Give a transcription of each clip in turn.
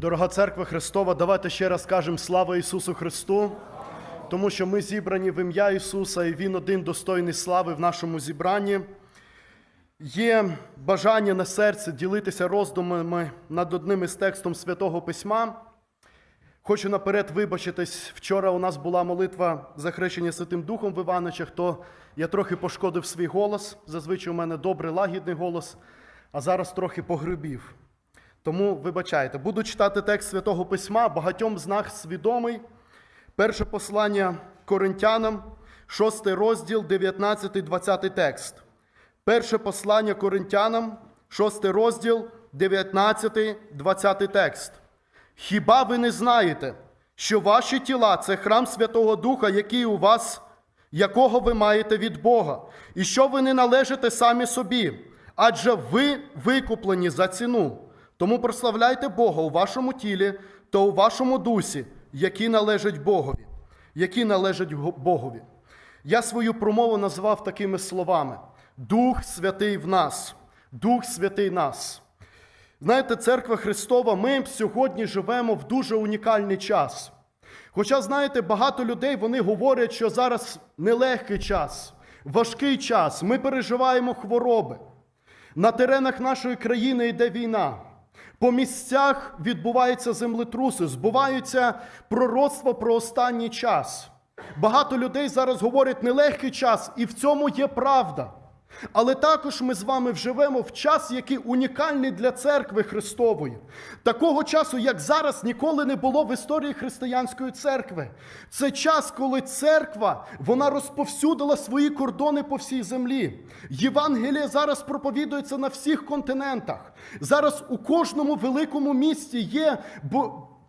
Дорога церква Христова, давайте ще раз кажемо слава Ісусу Христу, тому що ми зібрані в ім'я Ісуса, і Він один достойний слави в нашому зібранні. Є бажання на серці ділитися роздумами над одним із текстом Святого Письма. Хочу наперед вибачитись. Вчора у нас була молитва за хрещення Святим Духом в Іваничах, то я трохи пошкодив свій голос. Зазвичай у мене добрий лагідний голос, а зараз трохи погребів. Тому вибачайте, буду читати текст Святого Письма, багатьом з нас відомий. Перше послання Коринтянам, 6 розділ, 19-20 текст. Перше послання Коринтянам, 6 розділ, 19-20 текст. Хіба ви не знаєте, що ваші тіла це храм Святого Духа, який у вас, якого ви маєте від Бога, і що ви не належите самі собі, адже ви викуплені за ціну. Тому прославляйте Бога у вашому тілі та у вашому дусі, які належать Богові, які належать Богові. Я свою промову назвав такими словами: Дух Святий в нас, Дух Святий нас. Знаєте, церква Христова, ми сьогодні живемо в дуже унікальний час. Хоча, знаєте, багато людей вони говорять, що зараз нелегкий час, важкий час, ми переживаємо хвороби. На теренах нашої країни йде війна. По місцях відбуваються землетруси, збуваються пророцтва про останній час. Багато людей зараз говорять нелегкий час, і в цьому є правда. Але також ми з вами вживемо в час, який унікальний для церкви Христової. Такого часу, як зараз, ніколи не було в історії християнської церкви. Це час, коли церква вона розповсюдила свої кордони по всій землі. Євангеліє зараз проповідується на всіх континентах. Зараз у кожному великому місті є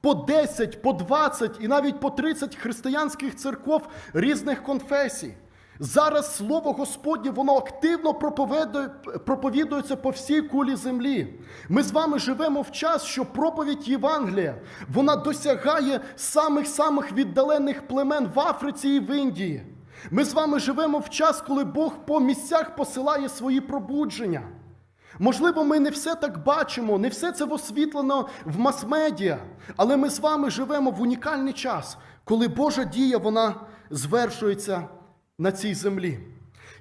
по 10, по 20 і навіть по 30 християнських церков різних конфесій. Зараз слово Господнє воно активно проповідується по всій кулі землі. Ми з вами живемо в час, що проповідь Євангелія вона досягає самих-самих віддалених племен в Африці і в Індії. Ми з вами живемо в час, коли Бог по місцях посилає свої пробудження. Можливо, ми не все так бачимо, не все це освітлено в мас-медіа, але ми з вами живемо в унікальний час, коли Божа дія вона звершується на цій землі.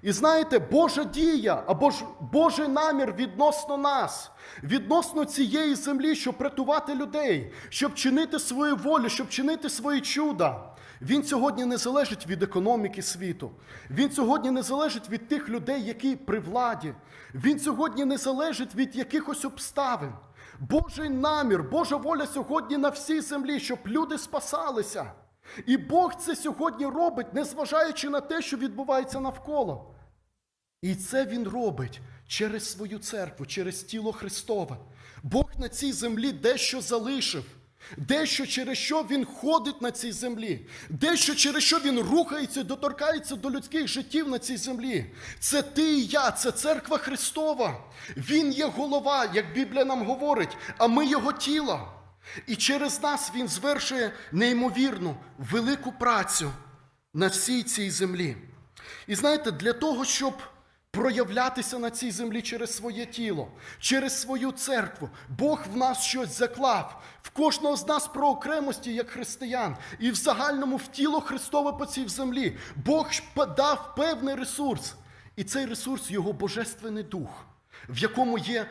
І знаєте, Божа дія або ж Божий намір відносно нас, відносно цієї землі, щоб рятувати людей, щоб чинити свою волю, щоб чинити свої чуда. Він сьогодні не залежить від економіки світу. Він сьогодні не залежить від тих людей, які при владі. Він сьогодні не залежить від якихось обставин. Божий намір, Божа воля сьогодні на всій землі, щоб люди спасалися. І Бог це сьогодні робить, незважаючи на те, що відбувається навколо. І це Він робить через свою церкву, через тіло Христове. Бог на цій землі дещо залишив, дещо через що Він ходить на цій землі, дещо через що Він рухається, доторкається до людських життів на цій землі. Це ти і я, це церква Христова. Він є голова, як Біблія нам говорить, а ми його тіло. І через нас Він звершує неймовірну велику працю на всій цій землі. І знаєте, для того, щоб проявлятися на цій землі через своє тіло, через свою церкву, Бог в нас щось заклав, в кожного з нас про окремості, як християн, і в загальному в тіло Христове по цій землі. Бог дав певний ресурс. І цей ресурс його божественний дух, в якому є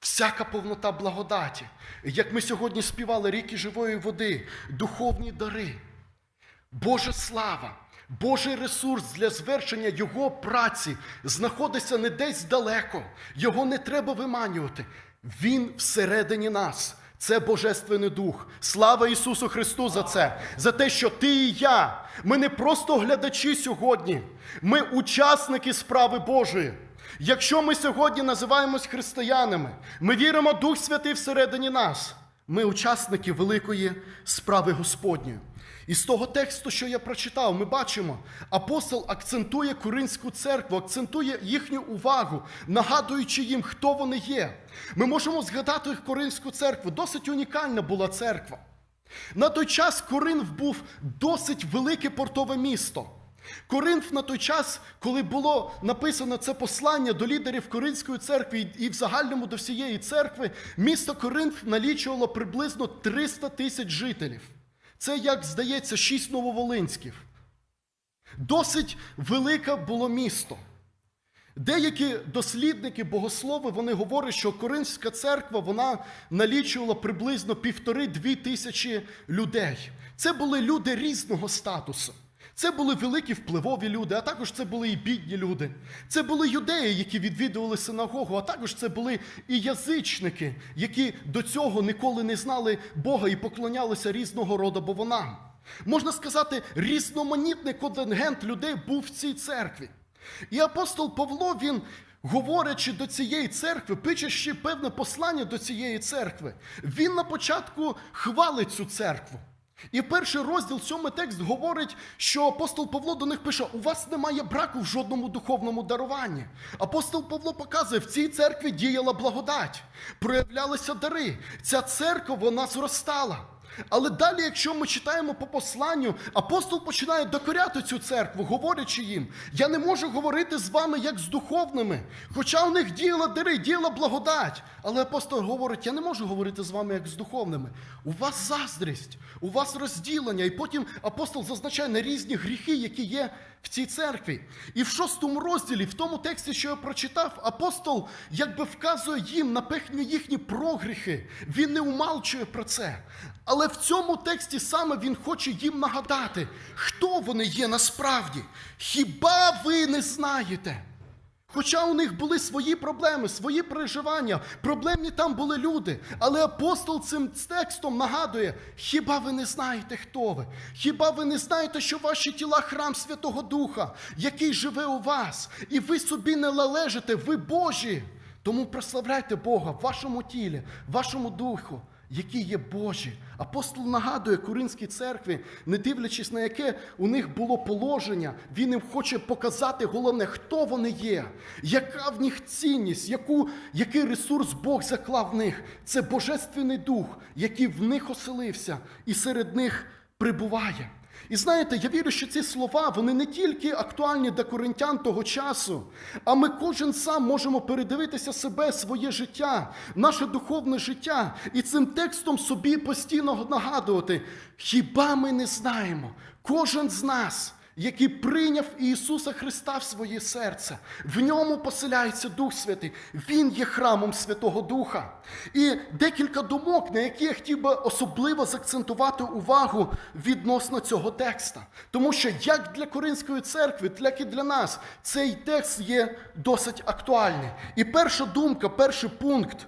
всяка повнота благодаті. Як ми сьогодні співали ріки живої води, духовні дари. Божа слава, Божий ресурс для звершення Його праці знаходиться не десь далеко. Його не треба виманювати. Він всередині нас. Це Божественний Дух. Слава Ісусу Христу за це, за те, що ти і я. Ми не просто глядачі сьогодні, ми учасники справи Божої. Якщо ми сьогодні називаємось християнами, ми віримо Дух Святий всередині нас. Ми учасники великої справи Господньої. І з того тексту, що я прочитав, ми бачимо, апостол акцентує Коринську церкву, акцентує їхню увагу, нагадуючи їм, хто вони є. Ми можемо згадати Коринську церкву. Досить унікальна була церква. На той час Коринф був досить велике портове місто. Коринф на той час, коли було написано це послання до лідерів Коринської церкви і в загальному до всієї церкви, місто Коринф налічувало приблизно 300 тисяч жителів. Це, як здається, шість нововолинських. Досить велике було місто. Деякі дослідники, богослови, вони говорять, що Коринська церква вона налічувала приблизно півтори-дві тисячі людей. Це були люди різного статусу. Це були великі впливові люди, а також це були і бідні люди. Це були юдеї, які відвідували синагогу, а також це були і язичники, які до цього ніколи не знали Бога і поклонялися різного роду бовонам. Можна сказати, різноманітний контингент людей був в цій церкві. І апостол Павло, він, говорячи до цієї церкви, пишучи певне послання до цієї церкви, він на початку хвалить цю церкву. І перший розділ, сьомий текст говорить, що апостол Павло до них пише: у вас немає браку в жодному духовному даруванні. Апостол Павло показує, в цій церкві діяла благодать, проявлялися дари. Ця церква вона зростала. Але далі, якщо ми читаємо по посланню, апостол починає докоряти цю церкву, говорячи їм: я не можу говорити з вами як з духовними, хоча у них діяла дири, діяла благодать. Але апостол говорить: я не можу говорити з вами як з духовними. У вас заздрість, у вас розділення. І потім апостол зазначає на різні гріхи, які є в цій церкві. І в шостому розділі, в тому тексті, що я прочитав, апостол якби вказує їм на пехню їхні прогріхи. Він не умалчує про це. Але в цьому тексті саме він хоче їм нагадати, хто вони є насправді. Хіба ви не знаєте? Хоча у них були свої проблеми, свої переживання, проблемні там були люди. Але апостол цим текстом нагадує: хіба ви не знаєте, хто ви? Хіба ви не знаєте, що ваші тіла храм Святого Духа, який живе у вас, і ви собі не належите, ви Божі. Тому прославляйте Бога в вашому тілі, в вашому духу, які є Божі. Апостол нагадує Коринській церкві, не дивлячись на яке у них було положення, він їм хоче показати головне, хто вони є, яка в них цінність, яку, який ресурс Бог заклав в них. Це Божественний дух, який в них оселився і серед них прибуває. І знаєте, я вірю, що ці слова вони не тільки актуальні для коринтян того часу, а ми кожен сам можемо передивитися себе, своє життя, наше духовне життя, і цим текстом собі постійно нагадувати, хіба ми не знаємо, кожен з нас. Який прийняв Ісуса Христа в своє серце, в ньому поселяється Дух Святий, Він є храмом Святого Духа. І декілька думок, на які я хотів би особливо закцентувати увагу відносно цього текста. Тому що як для Коринської церкви, так і для нас цей текст є досить актуальний. І перша думка, перший пункт,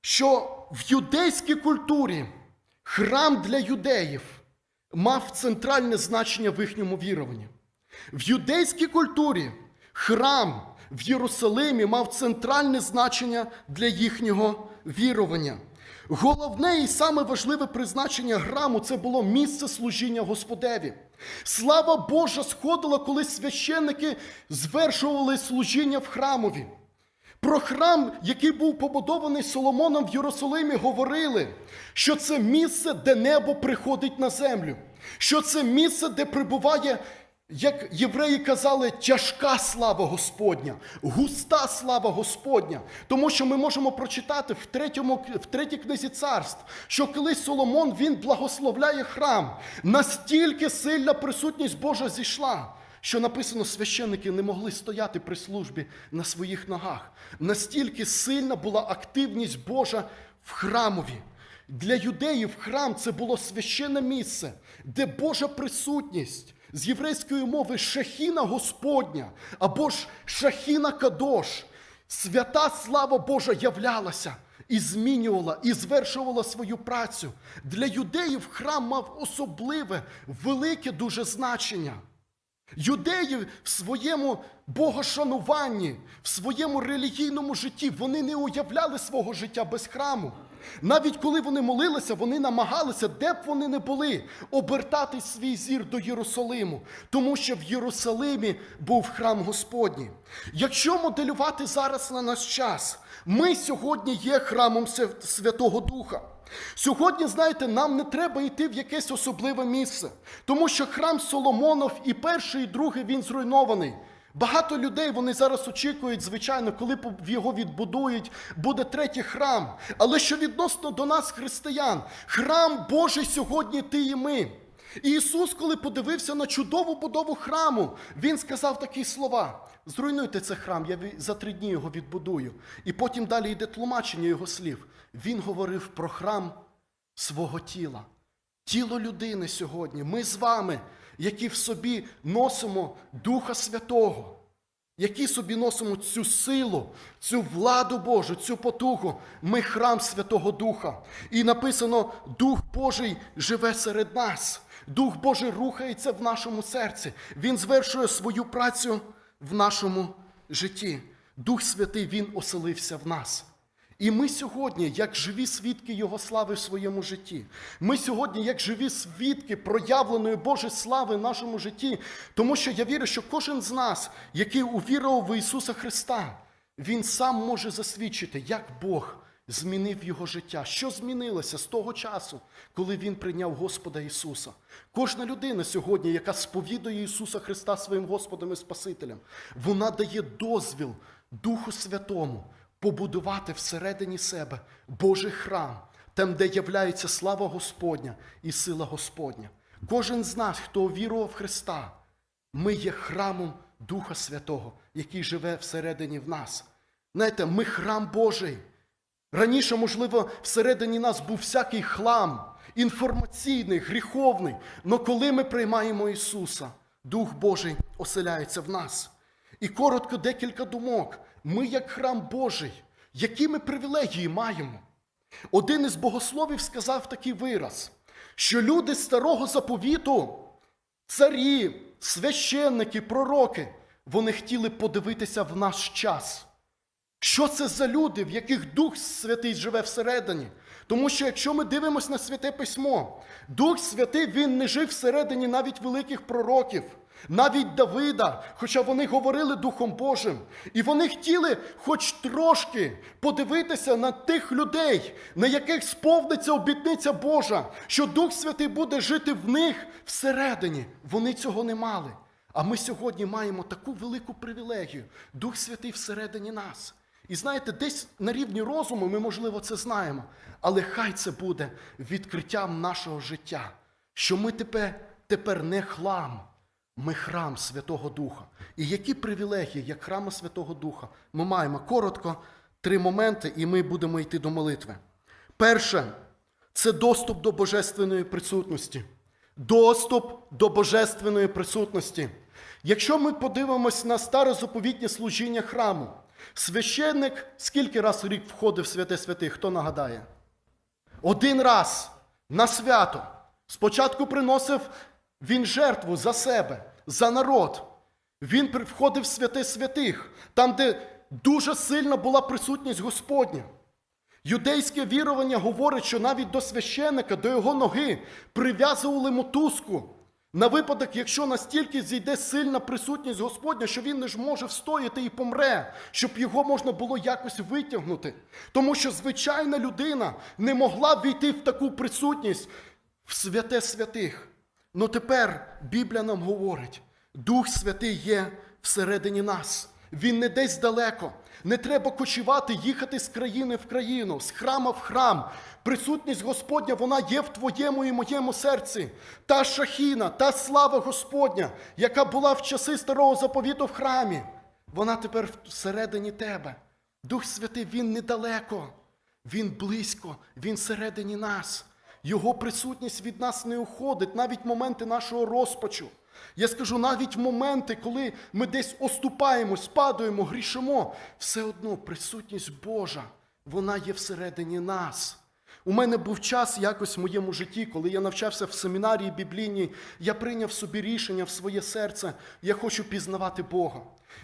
що в юдейській культурі храм для юдеїв мав центральне значення в їхньому віруванні. В юдейській культурі храм в Єрусалимі мав центральне значення для їхнього вірування. Головне і саме важливе призначення храму це було місце служіння Господеві. Слава Божа сходила, коли священники звершували служіння в храмові. Про храм, який був побудований Соломоном в Єрусалимі, говорили, що це місце, де небо приходить на землю, що це місце, де прибуває, як євреї казали, тяжка слава Господня, густа слава Господня. Тому що ми можемо прочитати в, третьому, в третій книзі царств, що коли Соломон він благословляє храм, настільки сильна присутність Божа зійшла що написано, священники не могли стояти при службі на своїх ногах. Настільки сильна була активність Божа в храмові. Для юдеїв храм це було священне місце, де Божа присутність з єврейської мови шахіна Господня або ж шахіна Кадош, свята слава Божа являлася. І змінювала, і звершувала свою працю. Для юдеїв храм мав особливе, велике дуже значення. Юдеї в своєму богошануванні, в своєму релігійному житті вони не уявляли свого життя без храму. Навіть коли вони молилися, вони намагалися, де б вони не були, обертати свій зір до Єрусалиму, тому що в Єрусалимі був храм Господній. Якщо моделювати зараз на наш час, ми сьогодні є храмом Святого Духа. Сьогодні, знаєте, нам не треба йти в якесь особливе місце, тому що храм Соломонов і перший, і другий він зруйнований. Багато людей вони зараз очікують, звичайно, коли його відбудують, буде третій храм. Але що відносно до нас, християн, храм Божий сьогодні ти і ми. І Ісус, коли подивився на чудову будову храму, Він сказав такі слова: зруйнуйте цей храм, я за три дні його відбудую. І потім далі йде тлумачення його слів. Він говорив про храм свого тіла. Тіло людини сьогодні, ми з вами, які в собі носимо Духа Святого, які собі носимо цю силу, цю владу Божу, цю потугу. Ми храм Святого Духа. І написано: Дух Божий живе серед нас. Дух Божий рухається в нашому серці. Він звершує свою працю в нашому житті. Дух Святий Він оселився в нас. І ми сьогодні, як живі свідки Його слави в своєму житті, ми сьогодні, як живі свідки проявленої Божої слави в нашому житті, тому що я вірю, що кожен з нас, який увірував в Ісуса Христа, він сам може засвідчити, як Бог змінив його життя. Що змінилося з того часу, коли він прийняв Господа Ісуса? Кожна людина сьогодні, яка сповідує Ісуса Христа своїм Господом і Спасителем, вона дає дозвіл Духу Святому побудувати всередині себе Божий храм, там, де являється слава Господня і сила Господня. Кожен з нас, хто вірував в Христа, ми є храмом Духа Святого, який живе всередині в нас. Знаєте, ми храм Божий. Раніше, можливо, всередині нас був всякий хлам, інформаційний, гріховний. Но коли ми приймаємо Ісуса, Дух Божий оселяється в нас. І коротко декілька думок. Ми, як храм Божий, які ми привілегії маємо? Один із богословів сказав такий вираз, що люди старого заповіту, царі, священники, пророки, вони хотіли подивитися в наш час. Що це за люди, в яких Дух Святий живе всередині? Тому що якщо ми дивимося на святе письмо, Дух Святий він не жив всередині навіть великих пророків, навіть Давида, хоча вони говорили Духом Божим. І вони хотіли хоч трошки подивитися на тих людей, на яких сповниться обітниця Божа, що Дух Святий буде жити в них всередині. Вони цього не мали. А ми сьогодні маємо таку велику привілегію. Дух Святий всередині нас. І знаєте, десь на рівні розуму ми, можливо, це знаємо, але хай це буде відкриттям нашого життя, що ми тепер, тепер не хлам, ми храм Святого Духа. І які привілегії, як храма Святого Духа, ми маємо коротко три моменти, і ми будемо йти до молитви. Перше це доступ до божественної присутності. Доступ до божественної присутності. Якщо ми подивимось на старозаповітнє служіння храму, священник скільки раз в рік входив в святе святих, хто нагадає? Один раз на свято. Спочатку приносив він жертву за себе, за народ. Він входив в святе святих, там, де дуже сильна була присутність Господня. Юдейське вірування говорить, що навіть до священника, до його ноги прив'язували мотузку. На випадок, якщо настільки зійде сильна присутність Господня, що він не ж може встояти і помре, щоб його можна було якось витягнути. Тому що звичайна людина не могла війти в таку присутність в святе святих. Но тепер Біблія нам говорить, Дух Святий є всередині нас. Він не десь далеко. Не треба кочувати, їхати з країни в країну, з храма в храм. Присутність Господня, вона є в твоєму і моєму серці. Та шахіна, та слава Господня, яка була в часи старого заповіту в храмі, вона тепер всередині тебе. Дух Святий, Він недалеко, Він близько, Він всередині нас. Його присутність від нас не уходить, навіть моменти нашого розпачу. Я скажу, навіть моменти, коли ми десь оступаємось, падаємо, грішимо, все одно присутність Божа, вона є всередині нас. У мене був час якось в моєму житті, коли я навчався в семінарії біблійній, я прийняв собі рішення в своє серце, я хочу пізнавати Бога.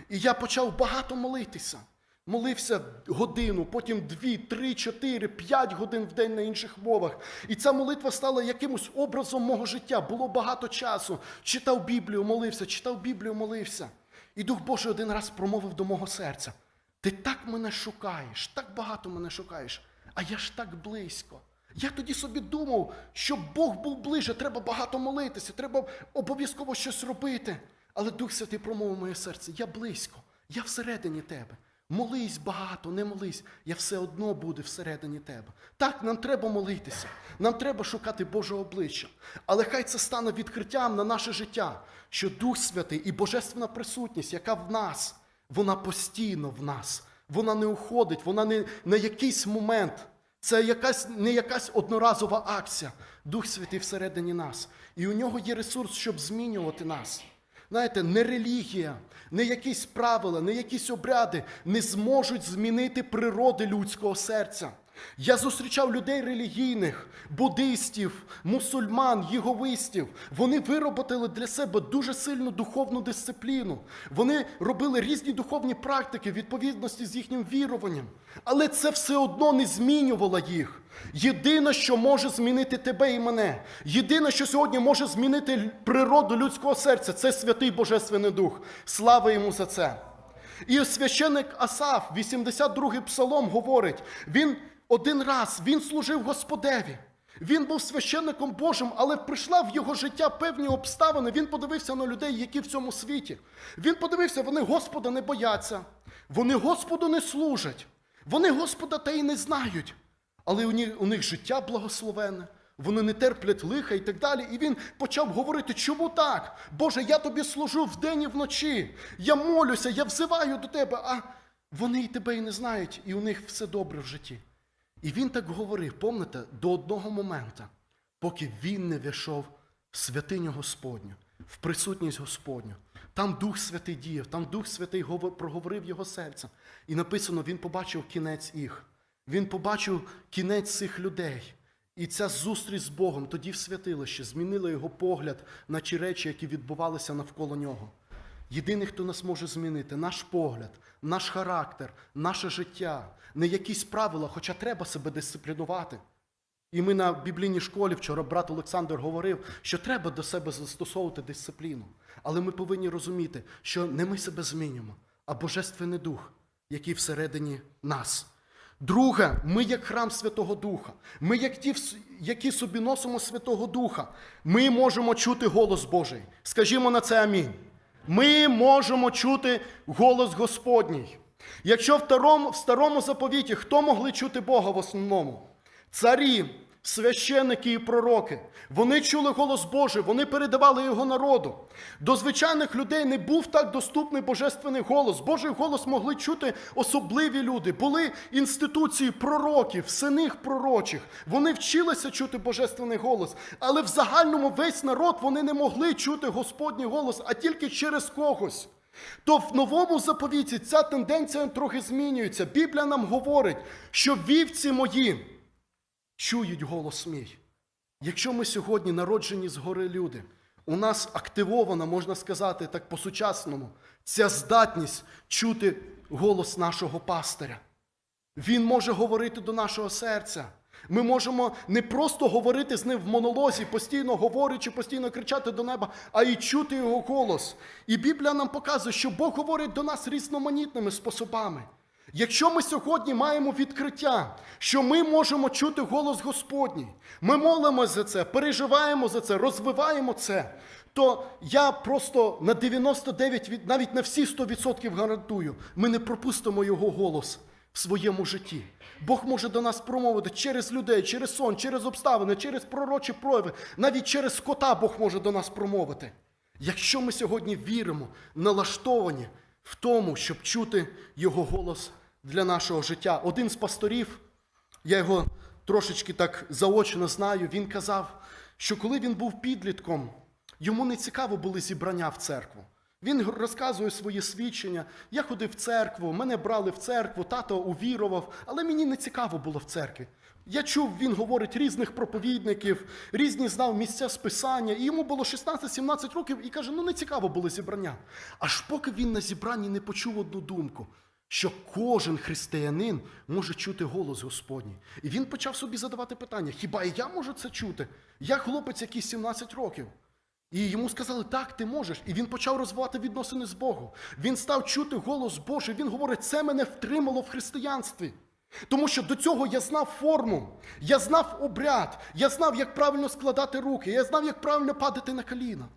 І я почав багато молитися. Молився годину, потім дві, три, чотири, п'ять годин в день на інших мовах. І ця молитва стала якимось образом мого життя. Було багато часу. Читав Біблію, молився, читав Біблію, молився. І Дух Божий один раз промовив до мого серця: Ти так мене шукаєш, так багато мене шукаєш, а я ж так близько. Я тоді собі думав, щоб Бог був ближе, треба багато молитися, треба обов'язково щось робити. Але Дух Святий промовив моє серце: я близько, я всередині тебе. Молись багато, не молись, я все одно буду всередині тебе. Так, нам треба молитися, нам треба шукати Божого обличчя. Але хай це стане відкриттям на наше життя, що Дух Святий і Божественна присутність, яка в нас, вона постійно в нас. Вона не уходить, вона не на якийсь момент. Це якась, не якась одноразова акція. Дух Святий всередині нас. І у нього є ресурс, щоб змінювати нас. Знаєте, не релігія, не якісь правила, не якісь обряди не зможуть змінити природи людського серця. Я зустрічав людей релігійних, буддистів, мусульман, єговистів. Вони вироботили для себе дуже сильну духовну дисципліну. Вони робили різні духовні практики в відповідності з їхнім віруванням. Але це все одно не змінювало їх. Єдине, що може змінити тебе і мене, єдине, що сьогодні може змінити природу людського серця, це святий Божественний Дух. Слава йому за це. І священик Асаф, 82-й псалом, говорить: він один раз він служив Господеві. Він був священником Божим, але прийшла в його життя певні обставини. Він подивився на людей, які в цьому світі. Він подивився, вони Господа не бояться, вони Господу не служать, вони Господа та й не знають. Але у них, життя благословенне, вони не терплять лиха і так далі. І він почав говорити, чому так? Боже, я тобі служу вдень і вночі. Я молюся, я взиваю до тебе, а вони і тебе і не знають, і у них все добре в житті. І він так говорив, помните, до одного моменту, поки він не війшов в святиню Господню, в присутність Господню. Там Дух Святий діяв, там Дух Святий проговорив його серцем. І написано, він побачив кінець їх. Він побачив кінець цих людей. І ця зустріч з Богом тоді в святилищі змінила його погляд на ті речі, які відбувалися навколо нього. Єдиний, хто нас може змінити, наш погляд, наш характер, наше життя, не якісь правила, хоча треба себе дисциплінувати. І ми на біблійній школі вчора брат Олександр говорив, що треба до себе застосовувати дисципліну. Але ми повинні розуміти, що не ми себе змінюємо, а Божественний Дух, який всередині нас. Друге, ми як храм Святого Духа, ми як ті, які собі носимо Святого Духа, ми можемо чути голос Божий. Скажімо на це амінь. Ми можемо чути голос Господній. Якщо в старому, в старому заповіті хто могли чути Бога в основному? Царі, священники і пророки. Вони чули голос Божий, вони передавали його народу. До звичайних людей не був так доступний божественний голос. Божий голос могли чути особливі люди. Були інституції пророків, синих пророчих. Вони вчилися чути божественний голос. Але в загальному весь народ вони не могли чути Господній голос, а тільки через когось. То в новому заповіті ця тенденція трохи змінюється. Біблія нам говорить, що вівці мої чують голос мій. Якщо ми сьогодні народжені згори люди, у нас активована, можна сказати так по-сучасному, ця здатність чути голос нашого пастиря. Він може говорити до нашого серця. Ми можемо не просто говорити з ним в монолозі, постійно говорячи, постійно кричати до неба, а й чути його голос. І Біблія нам показує, що Бог говорить до нас різноманітними способами. Якщо ми сьогодні маємо відкриття, що ми можемо чути голос Господній, ми молимося за це, переживаємо за це, розвиваємо це, то я просто на 99, від- навіть на всі 100% гарантую, ми не пропустимо його голос в своєму житті. Бог може до нас промовити через людей, через сон, через обставини, через пророчі прояви, навіть через кота Бог може до нас промовити. Якщо ми сьогодні віримо, налаштовані в тому, щоб чути Його голос для нашого життя. Один з пасторів, я його трошечки так заочно знаю, він казав, що коли він був підлітком, йому не цікаво були зібрання в церкву. Він розказує своє свідчення. Я ходив в церкву, мене брали в церкву, тато увірував, але мені не цікаво було в церкві. Я чув, він говорить різних проповідників, різні знав місця списання, і йому було 16-17 років, і каже, ну не цікаво було зібрання. Аж поки він на зібранні не почув одну думку, що кожен християнин може чути голос Господній. І він почав собі задавати питання: хіба і я можу це чути? Я хлопець, який 17 років. І йому сказали, так, ти можеш. І він почав розвивати відносини з Богом. Він став чути голос Божий. Він говорить, це мене втримало в християнстві. Тому що до цього я знав форму, я знав обряд, я знав, як правильно складати руки, я знав, як правильно падати на коліна.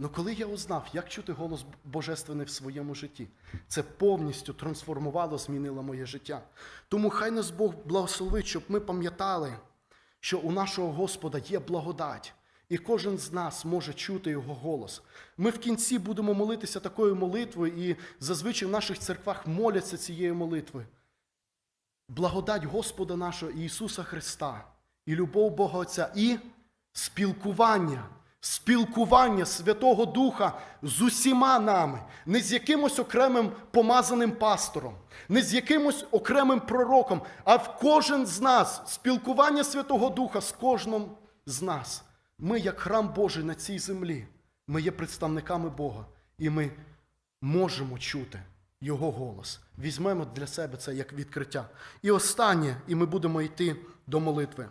Але коли я узнав, як чути голос Божественний в своєму житті, це повністю трансформувало, змінило моє життя. Тому хай нас Бог благословить, щоб ми пам'ятали, що у нашого Господа є благодать, і кожен з нас може чути Його голос. Ми в кінці будемо молитися такою молитвою, і зазвичай в наших церквах моляться цією молитвою. Благодать Господа нашого Ісуса Христа, і любов Бога Отця, і спілкування, спілкування Святого Духа з усіма нами, не з якимось окремим помазаним пастором, не з якимось окремим пророком, а в кожен з нас спілкування Святого Духа з кожним з нас. Ми, як храм Божий на цій землі, ми є представниками Бога, і ми можемо чути Його голос. Візьмемо для себе це як відкриття. І останнє, і ми будемо йти до молитви.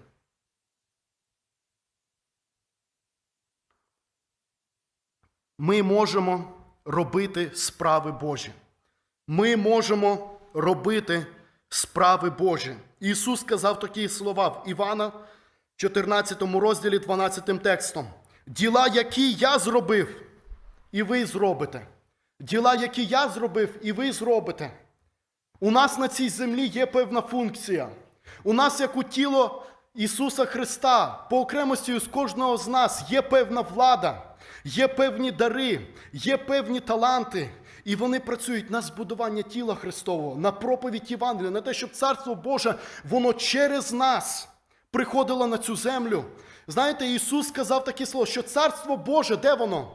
Ми можемо робити справи Божі. Ми можемо робити справи Божі. Ісус сказав такі слова в Івана, 14 розділі, 12 текстом. Діла, які я зробив, і ви зробите. Діла, які я зробив, і ви зробите. У нас на цій землі є певна функція. У нас, як у тіло Ісуса Христа, по окремості з кожного з нас є певна влада, є певні дари, є певні таланти. І вони працюють на збудування тіла Христового, на проповідь Євангелія, на те, щоб Царство Боже, воно через нас приходило на цю землю. Знаєте, Ісус сказав таке слово, що Царство Боже, де воно?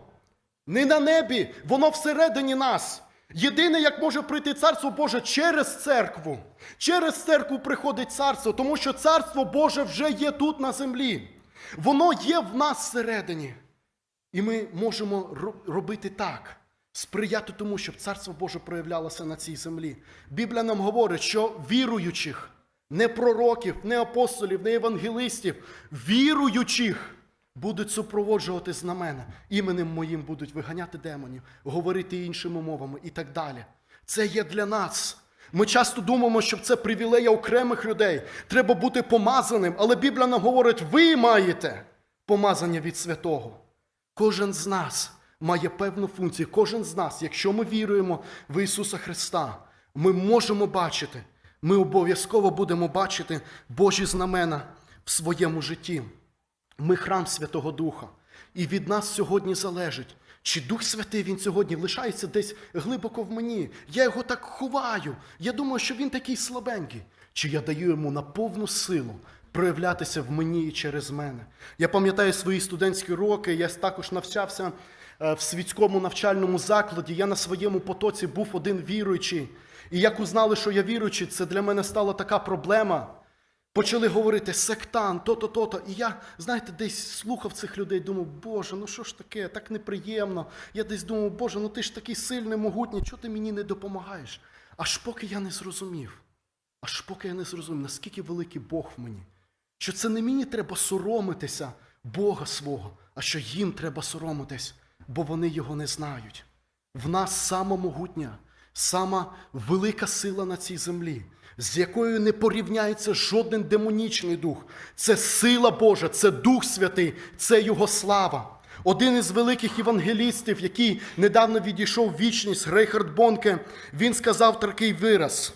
Не на небі, воно всередині нас. Єдине, як може прийти Царство Боже через церкву. Через церкву приходить царство, тому що Царство Боже вже є тут на землі. Воно є в нас всередині. І ми можемо робити так, сприяти тому, щоб Царство Боже проявлялося на цій землі. Біблія нам говорить, що віруючих, не пророків, не апостолів, не евангелистів, віруючих будуть супроводжувати знамена. Іменем моїм будуть виганяти демонів, говорити іншими мовами і так далі. Це є для нас. Ми часто думаємо, що це привілея окремих людей. Треба бути помазаним, але Біблія нам говорить, ви маєте помазання від святого. Кожен з нас має певну функцію. Кожен з нас, якщо ми віруємо в Ісуса Христа, ми можемо бачити, ми обов'язково будемо бачити Божі знамена в своєму житті. Ми храм Святого Духа. І від нас сьогодні залежить, чи Дух Святий він сьогодні лишається десь глибоко в мені. Я його так ховаю. Я думаю, що він такий слабенький. Чи я даю йому на повну силу проявлятися в мені і через мене? Я пам'ятаю свої студентські роки, я також навчався е, в світському навчальному закладі. Я на своєму потоці був один віруючий. І як узнали, що я віруючий, це для мене стала така проблема. Почали говорити сектан, то-то, то-то. І я, знаєте, десь слухав цих людей, думав, Боже, ну що ж таке, так неприємно. Я десь думав, Боже, ну ти ж такий сильний, могутній, чого ти мені не допомагаєш? Аж поки я не зрозумів, аж поки я не зрозумів, наскільки великий Бог в мені. Що це не мені треба соромитися Бога свого, а що їм треба соромитись, бо вони його не знають. В нас сама могутня, сама велика сила на цій землі, з якою не порівняється жоден демонічний дух. Це сила Божа, це Дух Святий, це Його слава. Один із великих євангелістів, який недавно відійшов в вічність, Рейхард Бонке, він сказав такий вираз: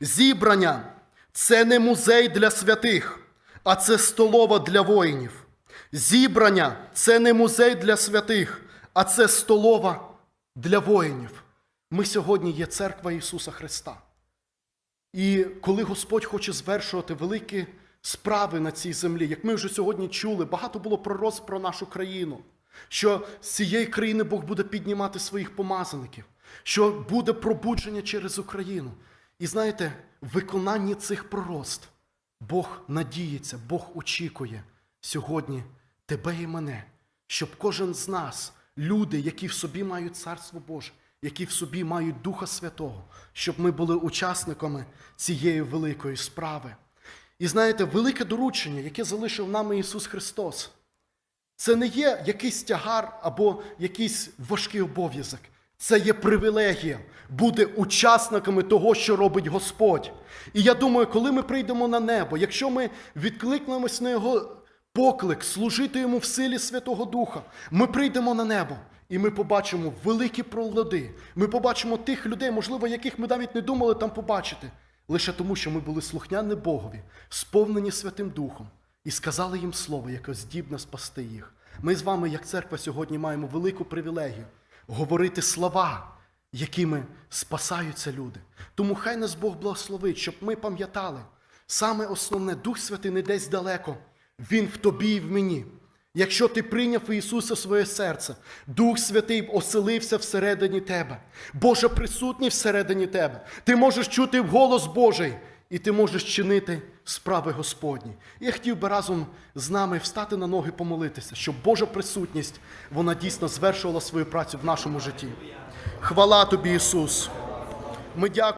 зібрання це не музей для святих, а це столова для воїнів. Зібрання це не музей для святих, а це столова для воїнів. Ми сьогодні є церква Ісуса Христа. І коли Господь хоче звершувати великі справи на цій землі, як ми вже сьогодні чули, багато було пророцтв про нашу країну. що з цієї країни Бог буде піднімати своїх помазаників, що буде пробудження через Україну. І знаєте, в виконанні цих пророцтв Бог надіється, Бог очікує сьогодні тебе і мене, щоб кожен з нас, люди, які в собі мають Царство Боже, які в собі мають Духа Святого, щоб ми були учасниками цієї великої справи. І знаєте, велике доручення, яке залишив нами Ісус Христос, це не є якийсь тягар або якийсь важкий обов'язок. Це є привілегія бути учасниками того, що робить Господь. І я думаю, коли ми прийдемо на небо, якщо ми відкликнемось на Його поклик, служити Йому в силі Святого Духа, ми прийдемо на небо і ми побачимо великі плоди. Ми побачимо тих людей, можливо, яких ми навіть не думали там побачити, лише тому, що ми були слухняні Богові, сповнені Святим Духом і сказали їм слово, яке здібне спасти їх. Ми з вами, як церква, сьогодні маємо велику привілегію говорити слова, якими спасаються люди. Тому хай нас Бог благословить, щоб ми пам'ятали, саме основне, Дух Святий не десь далеко, Він в тобі і в мені. Якщо ти прийняв Ісуса в своє серце, Дух Святий оселився всередині тебе, Божа присутній всередині тебе. Ти можеш чути голос Божий, і ти можеш чинити справи Господні. Я хотів би разом з нами встати на ноги помолитися, щоб Божа присутність вона дійсно звершувала свою працю в нашому житті. Хвала тобі, Ісус! Ми дякуємо.